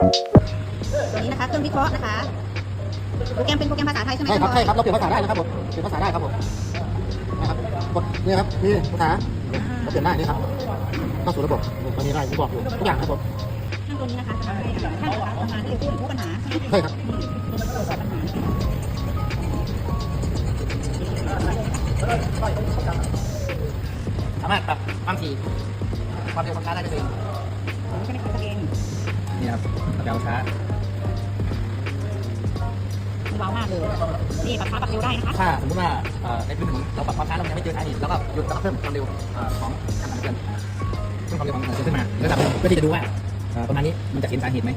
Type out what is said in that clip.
ตัวนี้นะคะเครื่องวิเคราะห์นะคะ โปรแกรมเป็นโปรแกรมภาษาไทยใช่ไหมใช่ครับณใช่ครับเราเปลี่ยนภาษาได้นะครับผมเปลี่ยนภาษาได้ครับผมนะครับกดนี่ครับมีภาษาเราเปลี่ยนได้นี่ครับเข้าสู่ระบบมันมีอะไรผมบอกอยู่ทุกอย่างครับผมช่างตัวนี้นะคะจะทำให้ช่างนะคะทำงานได้เร็วขึ้นรู้ปัญหาใช่ครับตรวจสอบปัญหาสามารถปรับความถี่ความเร็วความช้าได้ด้วยตัวเอง นี่ครับเร็วช้ามันเบามากเลยนี่ปรับช้าปรับเร็วได้นะคะถ้าสมมติว่าเอ่อในพื้นถนนเราปรับความช้าเรายังไม่เจอสาเหตุแล้วก็หยุดแล้วก็เพิ่มความเร็วเอ่อของการสั่นสะเทือนเพิ่มความเร็วของการสั่นสะเทือนขึ้นมาระดับหนึ่งเพื่อที่จะดูว่าเอ่อประมาณนี้มันจะเห็นสาเหตุไหม